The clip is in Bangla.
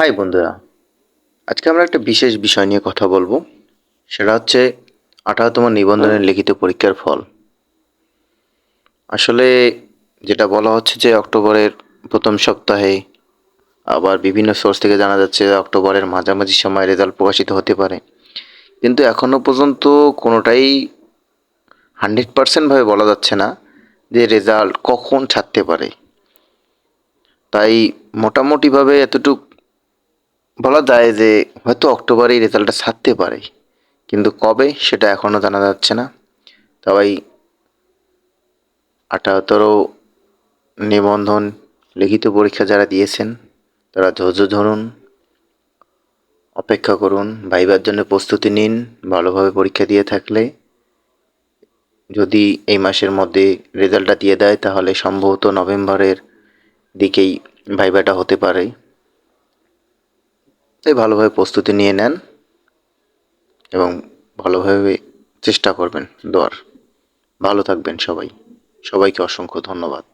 হাই বন্ধুরা, আজকে আমরা একটা বিশেষ বিষয় নিয়ে কথা বলব। সেটা হচ্ছে আঠারোতম নিবন্ধনের লিখিত পরীক্ষার ফল। আসলে যেটা বলা হচ্ছে যে অক্টোবরের প্রথম সপ্তাহে আবার বিভিন্ন সোর্স থেকে জানা যাচ্ছে অক্টোবরের মাঝামাঝি সময় রেজাল্ট প্রকাশিত হতে পারে। কিন্তু এখনও পর্যন্ত কোনোটাই হান্ড্রেড পার্সেন্টভাবে বলা যাচ্ছে না যে রেজাল্ট কখন ছাড়তে পারে। তাই মোটামুটিভাবে এতটুক বলা যায় যে হয়তো অক্টোবরেই রেজাল্টটা ছাড়তে পারে, কিন্তু কবে সেটা এখনও জানা যাচ্ছে না। তবেই আঠারোতর নিবন্ধন, লিখিত পরীক্ষা যারা দিয়েছেন, তারা ধৈর্য ধরুন, অপেক্ষা করুন, ভাইবার জন্য প্রস্তুতি নিন, ভালোভাবে পরীক্ষা দিয়ে থাকলে। যদি এই মাসের মধ্যে রেজাল্টটা দিয়ে দেয়, তাহলে সম্ভবত নভেম্বরের দিকেই ভাইবাটা হতে পারে। তাই ভালোভাবে প্রস্তুতি নিয়ে নেন এবং ভালোভাবে চেষ্টা করবেন দেওয়ার ভালো থাকবেন সবাই। সবাইকে অসংখ্য ধন্যবাদ।